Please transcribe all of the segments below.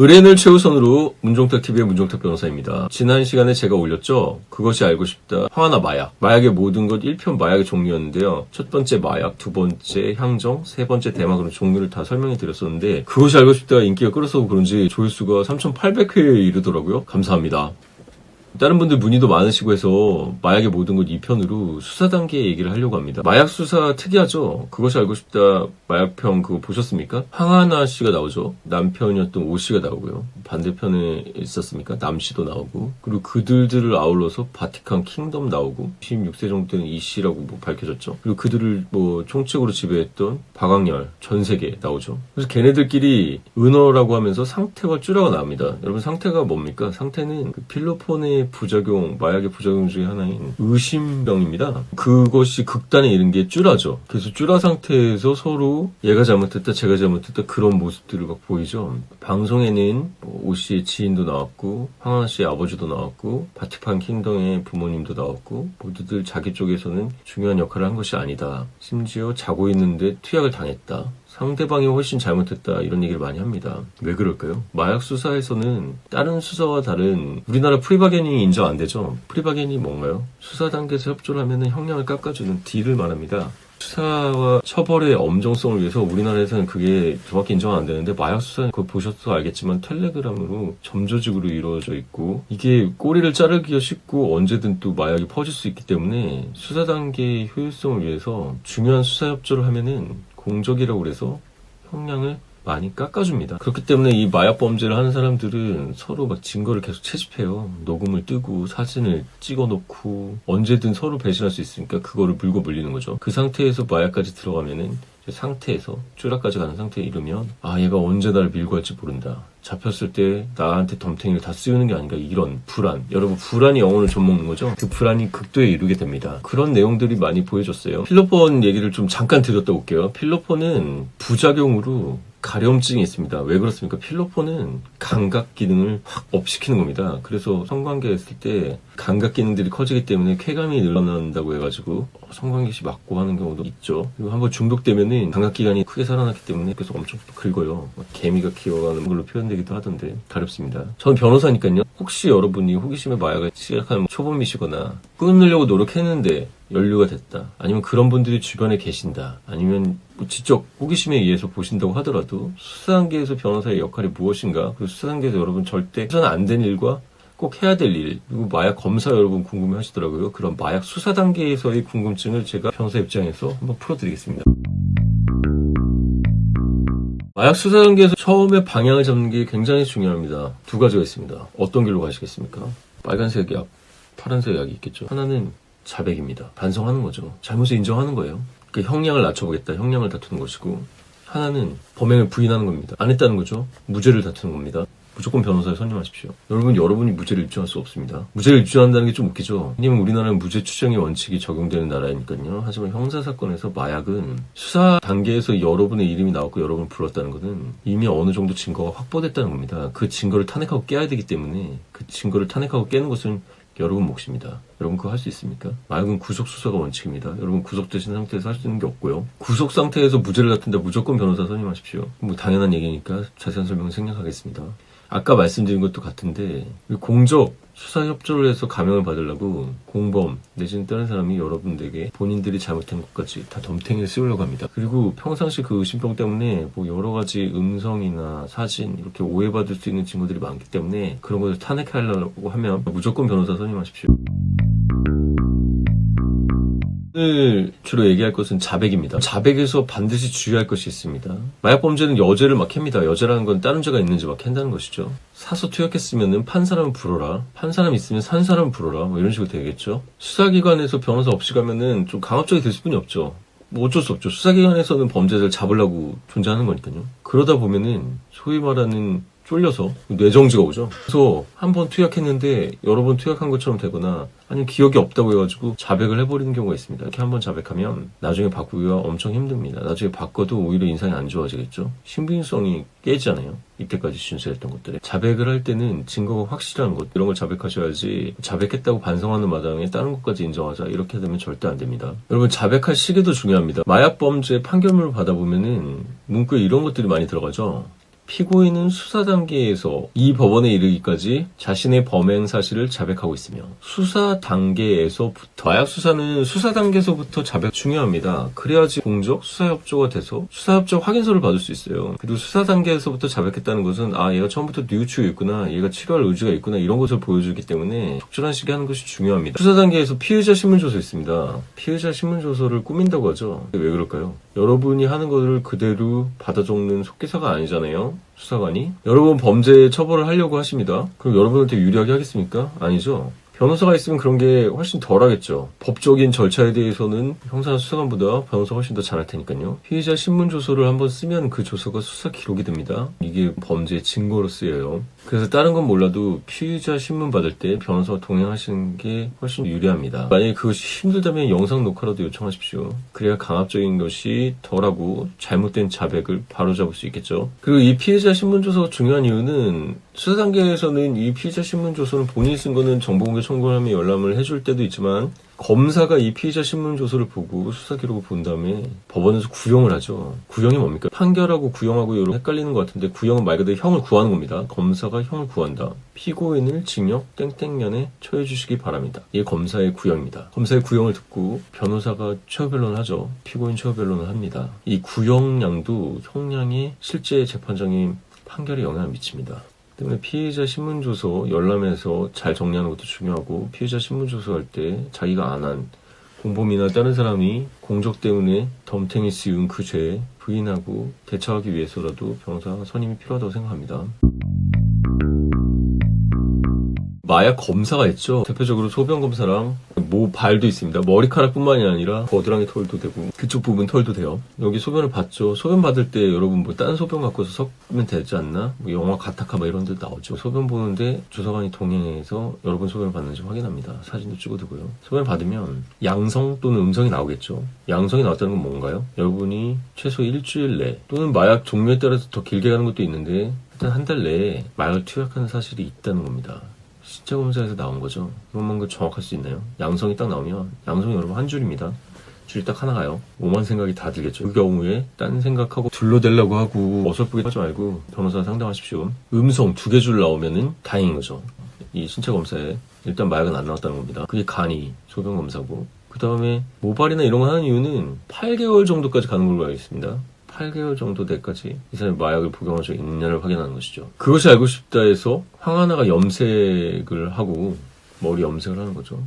의뢰인을 최우선으로 문종탁 TV의 문종탁 변호사입니다. 지난 시간에 제가 올렸죠. 그것이 알고 싶다. 화나 마약. 마약의 모든 것 1편 마약의 종류였는데요. 첫 번째 마약, 두 번째 향정, 세 번째 대마그로 종류를 다 설명해 드렸었는데 그것이 알고 싶다가 인기가 끌어서 그런지 조회수가 3,800회에 이르더라고요. 감사합니다. 다른 분들 문의도 많으시고 해서 마약의 모든 것 2편으로 수사 단계 얘기를 하려고 합니다. 마약 수사 특이하죠? 그것이 알고 싶다 마약편 그거 보셨습니까? 황하나 씨가 나오죠. 남편이었던 오 씨가 나오고요. 반대편에 있었습니까? 남 씨도 나오고. 그리고 그들들을 아울러서 바티칸 킹덤 나오고 16세 정도 되는 이 씨라고 뭐 밝혀졌죠. 그리고 그들을 뭐 총책으로 지배했던 박광열 전 세계 나오죠. 그래서 걔네들끼리 은어라고 하면서 상태와 쭈라가 나옵니다. 여러분 상태가 뭡니까? 상태는 그 필로폰의 부작용, 마약의 부작용 중에 하나인 의심병입니다. 그것이 극단에 이른 게 쭈라죠. 그래서 쭈라 상태에서 서로 얘가 잘못했다, 제가 잘못했다 그런 모습들을 막 보이죠. 방송에는 뭐오 씨의 지인도 나왔고, 황하나 씨의 아버지도 나왔고, 바티판 킹덤의 부모님도 나왔고, 모두들 자기 쪽에서는 중요한 역할을 한 것이 아니다. 심지어 자고 있는데 투약을 당했다. 상대방이 훨씬 잘못했다 이런 얘기를 많이 합니다. 왜 그럴까요? 마약 수사에서는 다른 수사와 다른 우리나라 프리바게닝이 인정 안 되죠. 프리바게닝이 뭔가요? 수사 단계에서 협조를 하면 형량을 깎아주는 딜을 말합니다. 수사와 처벌의 엄정성을 위해서 우리나라에서는 그게 정확히 인정 안 되는데 마약 수사는 그거 보셔서 알겠지만 텔레그램으로 점조직으로 이루어져 있고 이게 꼬리를 자르기가 쉽고 언제든 또 마약이 퍼질 수 있기 때문에 수사 단계의 효율성을 위해서 중요한 수사 협조를 하면은 공적이라고 그래서 형량을 많이 깎아줍니다. 그렇기 때문에 이 마약 범죄를 하는 사람들은 서로 막 증거를 계속 채집해요. 녹음을 뜨고 사진을 찍어 놓고 언제든 서로 배신할 수 있으니까 그거를 물고 물리는 거죠. 그 상태에서 마약까지 들어가면은 이제 상태에서 쭈라까지 가는 상태에 이르면 아 얘가 언제 나를 밀고 할지 모른다. 잡혔을 때 나한테 덤탱이를 다 씌우는 게 아닌가. 이런 불안. 여러분 불안이 영혼을 좀먹는 거죠? 그 불안이 극도에 이르게 됩니다. 그런 내용들이 많이 보여졌어요. 필로폰 얘기를 좀 잠깐 드렸다 올게요. 필로폰은 부작용으로 가려움증이 있습니다. 왜 그렇습니까? 필로폰은 감각 기능을 확 업시키는 겁니다. 그래서 성관계 했을 때 감각 기능들이 커지기 때문에 쾌감이 늘어난다고 해가지고 성관계 시 맞고 하는 경우도 있죠. 그리고 한번 중독되면은 감각 기관이 크게 살아났기 때문에 그래서 엄청 긁어요. 막 개미가 키워가는 걸로 표현되기도 하던데 가렵습니다. 저는 변호사니까요. 혹시 여러분이 호기심에 마약을 시작하는 초범이시거나 끊으려고 노력했는데 연루가 됐다. 아니면 그런 분들이 주변에 계신다. 아니면 뭐 지적 호기심에 의해서 보신다고 하더라도 수사 단계에서 변호사의 역할이 무엇인가? 그 수사 단계에서 여러분 절대 해서는 안 된 일과 꼭 해야 될 일, 그리고 마약 검사 여러분 궁금해 하시더라고요. 그런 마약 수사 단계에서의 궁금증을 제가 변호사 입장에서 한번 풀어드리겠습니다. 마약 수사 단계에서 처음에 방향을 잡는 게 굉장히 중요합니다. 두 가지가 있습니다. 어떤 길로 가시겠습니까? 빨간색 약, 파란색 약이 있겠죠. 하나는 자백입니다. 반성하는 거죠. 잘못을 인정하는 거예요. 그 형량을 낮춰보겠다. 형량을 다투는 것이고 하나는 범행을 부인하는 겁니다. 안 했다는 거죠. 무죄를 다투는 겁니다. 무조건 변호사에 선임하십시오. 여러분, 여러분이 무죄를 입증할 수 없습니다. 무죄를 입증한다는 게 좀 웃기죠. 왜냐면 우리나라는 무죄 추정의 원칙이 적용되는 나라니까요. 하지만 형사사건에서 마약은 수사 단계에서 여러분의 이름이 나왔고 여러분을 불렀다는 것은 이미 어느 정도 증거가 확보됐다는 겁니다. 그 증거를 탄핵하고 깨야 되기 때문에 그 증거를 탄핵하고 깨는 것은 여러분 몫입니다. 여러분 그거 할 수 있습니까? 마약은 구속 수사가 원칙입니다. 여러분 구속되신 상태에서 할 수 있는 게 없고요. 구속 상태에서 무죄를 다툰다 무조건 변호사 선임하십시오. 뭐 당연한 얘기니까 자세한 설명은 생략하겠습니다. 아까 말씀드린 것도 같은데 공적 수사 협조를 해서 감형을 받으려고 공범 내지는 다른 사람이 여러분들에게 본인들이 잘못한 것까지 다 덤탱이를 씌우려고 합니다. 그리고 평상시 그 의심병 때문에 뭐 여러 가지 음성이나 사진 이렇게 오해받을 수 있는 친구들이 많기 때문에 그런 것을 탄핵하려고 하면 무조건 변호사 선임하십시오. 오늘 주로 얘기할 것은 자백입니다. 자백에서 반드시 주의할 것이 있습니다. 마약 범죄는 여죄를 막 캡니다. 여죄라는 건 다른 죄가 있는지 막 캔다는 것이죠. 사서 투약했으면은 판 사람 불어라. 판 사람 있으면 산 사람 불어라. 뭐 이런 식으로 되겠죠. 수사기관에서 변호사 없이 가면은 좀 강압적이 될 수뿐이 없죠. 뭐 어쩔 수 없죠. 수사기관에서는 범죄자를 잡으려고 존재하는 거니까요. 그러다 보면은 소위 말하는 쫄려서 뇌정지가 오죠. 그래서 한 번 투약했는데 여러 번 투약한 것처럼 되거나 아니면 기억이 없다고 해가지고 자백을 해버리는 경우가 있습니다. 이렇게 한 번 자백하면 나중에 바꾸기가 엄청 힘듭니다. 나중에 바꿔도 오히려 인상이 안 좋아지겠죠. 신빙성이 깨지잖아요. 이때까지 준수했던 것들에 자백을 할 때는 증거가 확실한 것 이런 걸 자백하셔야지 자백했다고 반성하는 마당에 다른 것까지 인정하자 이렇게 되면 절대 안 됩니다. 여러분 자백할 시기도 중요합니다. 마약 범죄 판결문을 받아보면은 문구에 이런 것들이 많이 들어가죠. 피고인은 수사 단계에서 이 법원에 이르기까지 자신의 범행 사실을 자백하고 있으며 수사 단계에서부터 마약 수사는 수사 단계에서부터 자백 중요합니다. 그래야지 공적 수사 협조가 돼서 수사 협조 확인서를 받을 수 있어요. 그리고 수사 단계에서부터 자백했다는 것은 아 얘가 처음부터 뉘우치고 있구나, 얘가 치료할 의지가 있구나 이런 것을 보여주기 때문에 적절한 시기 하는 것이 중요합니다. 수사 단계에서 피의자 신문 조서 있습니다. 피의자 신문 조서를 꾸민다고 하죠. 왜 그럴까요? 여러분이 하는 것을 그대로 받아 적는 속기사가 아니잖아요. 수사관이. 여러분 범죄 처벌을 하려고 하십니다. 그럼 여러분한테 유리하게 하겠습니까? 아니죠. 변호사가 있으면 그런 게 훨씬 덜 하겠죠. 법적인 절차에 대해서는 형사 수사관보다 변호사가 훨씬 더 잘할 테니까요. 피의자 신문 조서를 한번 쓰면 그 조서가 수사 기록이 됩니다. 이게 범죄의 증거로 쓰여요. 그래서 다른 건 몰라도 피의자 신문 받을 때 변호사가 동행하시는 게 훨씬 유리합니다. 만약에 그것이 힘들다면 영상 녹화라도 요청하십시오. 그래야 강압적인 것이 덜하고 잘못된 자백을 바로잡을 수 있겠죠. 그리고 이 피의자 신문 조서가 중요한 이유는 수사 단계에서는 이 피의자 신문 조서는 본인이 쓴 거는 정보공개 청구를 하면 열람을 해줄 때도 있지만 검사가 이 피의자 신문 조서를 보고 수사 기록을 본 다음에 법원에서 구형을 하죠. 구형이 뭡니까? 판결하고 구형하고 여러 헷갈리는 것 같은데 구형은 말 그대로 형을 구하는 겁니다. 검사가 형을 구한다. 피고인을 징역 땡땡년에 처해 주시기 바랍니다. 이게 검사의 구형입니다. 검사의 구형을 듣고 변호사가 변론을 하죠. 피고인 변론을 합니다. 이 구형량도 형량이 실제 재판장의 판결에 영향을 미칩니다. 때문에 피해자 신문조서 열람해서 잘 정리하는 것도 중요하고 피해자 신문조서 할 때 자기가 안 한 공범이나 다른 사람이 공적 때문에 덤탱이 씌운 그 죄에 부인하고 대처하기 위해서라도 변호사 선임이 필요하다고 생각합니다. 마약 검사가 있죠. 대표적으로 소변 검사랑 모 발도 있습니다. 머리카락뿐만이 아니라 겨드랑이 털도 되고 그쪽 부분 털도 돼요. 여기 소변을 봤죠. 소변 받을 때 여러분 뭐 딴 소변 갖고서 섞으면 되지 않나? 뭐 영화 가타카 뭐 이런 데 나오죠. 소변 보는데 조사관이 동행해서 여러분 소변을 받는지 확인합니다. 사진도 찍어두고요. 소변 받으면 양성 또는 음성이 나오겠죠. 양성이 나왔다는 건 뭔가요? 여러분이 최소 일주일 내 또는 마약 종류에 따라서 더 길게 가는 것도 있는데 일단 한 달 내에 마약을 투약하는 사실이 있다는 겁니다. 신체 검사에서 나온 거죠. 이것만 그 정확할 수 있나요? 양성이 딱 나오면 양성이 여러분 한 줄입니다. 줄이 딱 하나 가요. 오만 생각이 다 들겠죠. 그 경우에 딴 생각하고 둘러대려고 하고 어설프게 하지 말고 변호사 상담하십시오. 음성 두 개 줄 나오면은 다행인 거죠. 이 신체 검사에 일단 마약은 안 나왔다는 겁니다. 그게 간이 소변 검사고 그 다음에 모발이나 이런 거 하는 이유는 8개월 정도까지 가는 걸로 알고 있습니다. 8개월 정도 돼까지 이 사람이 마약을 복용한 적이 있느냐를 확인하는 것이죠. 그것이 알고 싶다 해서 황하나가 염색을 하고 머리 염색을 하는 거죠.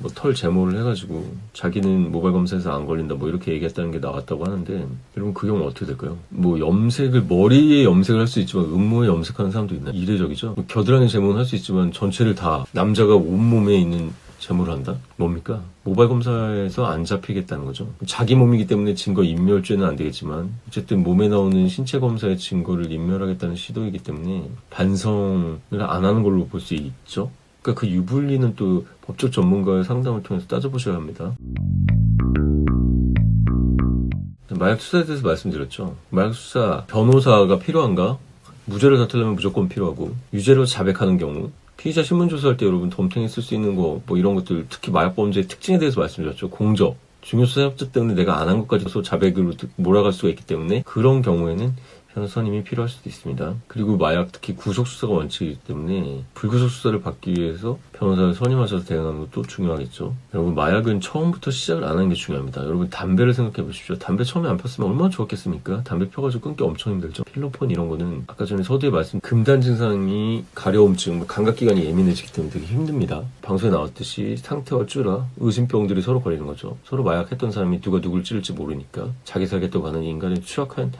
뭐 털 제모를 해가지고 자기는 모발 검사에서 안 걸린다 뭐 이렇게 얘기했다는 게 나왔다고 하는데 여러분 그 경우 어떻게 될까요? 뭐 염색을 머리에 염색을 할 수 있지만 음모에 염색하는 사람도 있나요? 이례적이죠. 뭐 겨드랑이 제모는 할 수 있지만 전체를 다 남자가 온몸에 있는 제모를 한다? 뭡니까? 모발 검사에서 안 잡히겠다는 거죠. 자기 몸이기 때문에 증거 인멸죄는 안 되겠지만 어쨌든 몸에 나오는 신체 검사의 증거를 인멸하겠다는 시도이기 때문에 반성을 안 하는 걸로 볼 수 있죠. 그러니까 그 유불리는 또 법적 전문가의 상담을 통해서 따져보셔야 합니다. 마약 수사에 대해서 말씀드렸죠. 마약 수사 변호사가 필요한가? 무죄를 다투려면 무조건 필요하고 유죄로 자백하는 경우 피의자 신문 조사할 때 여러분 덤탱이 쓸 수 있는 거 뭐 이런 것들 특히 마약 범죄의 특징에 대해서 말씀드렸죠. 공적 중요 수사 협조 때문에 내가 안 한 것까지도 자백으로 몰아갈 수가 있기 때문에 그런 경우에는 변호사님이 필요할 수도 있습니다. 그리고 마약 특히 구속 수사가 원칙이기 때문에 불구속 수사를 받기 위해서 변호사를 선임하셔서 대응하는 것도 중요하겠죠. 여러분 마약은 처음부터 시작을 안 하는 게 중요합니다. 여러분 담배를 생각해 보십시오. 담배 처음에 안 폈으면 얼마나 좋았겠습니까? 담배 펴가지고 끊기 엄청 힘들죠. 필로폰 이런 거는 아까 전에 서두에 말씀 금단 증상이 가려움증, 뭐 감각기관이 예민해지기 때문에 되게 힘듭니다. 방송에 나왔듯이 상태와 쭈라 의심병들이 서로 걸리는 거죠. 서로 마약했던 사람이 누가 누굴 찌를지 모르니까 자기 살겠다고 하는 인간의 추악한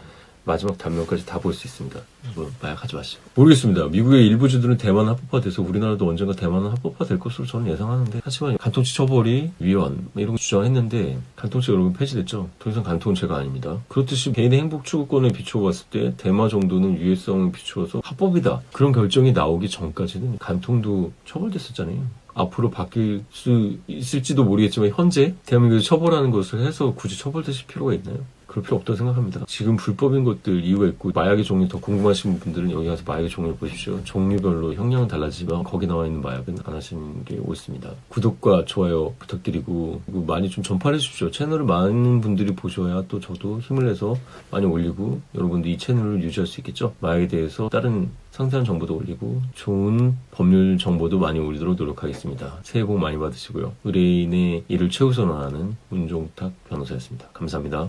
마지막 단면까지 다 볼 수 있습니다. 뭐 마약하지 마시고. 모르겠습니다. 미국의 일부 주들은 대만 합법화돼서 우리나라도 언젠가 대만은 합법화될 것으로 저는 예상하는데 하지만 간통죄 처벌이 위헌 뭐 이런 거 주장했는데 간통죄 여러분 폐지됐죠. 더 이상 간통은 죄가 아닙니다. 그렇듯이 개인의 행복 추구권에 비추어 봤을 때 대마 정도는 유해성에 비추어서 합법이다. 그런 결정이 나오기 전까지는 간통도 처벌됐었잖아요. 앞으로 바뀔 수 있을지도 모르겠지만 현재 대한민국에서 처벌하는 것을 해서 굳이 처벌되실 필요가 있나요? 그럴 필요 없다고 생각합니다. 지금 불법인 것들 이유가 있고 마약의 종류 더 궁금하신 분들은 여기 가서 마약의 종류를 보십시오. 종류별로 형량은 달라지지만 거기 나와 있는 마약은 안 하시는 게 옳습니다. 구독과 좋아요 부탁드리고 많이 좀 전파해 주십시오. 채널을 많은 분들이 보셔야 또 저도 힘을 내서 많이 올리고 여러분도 이 채널을 유지할 수 있겠죠. 마약에 대해서 다른 상세한 정보도 올리고 좋은 법률 정보도 많이 올리도록 노력하겠습니다. 새해 복 많이 받으시고요. 의뢰인의 일을 최우선으로 하는 문종탁 변호사였습니다. 감사합니다.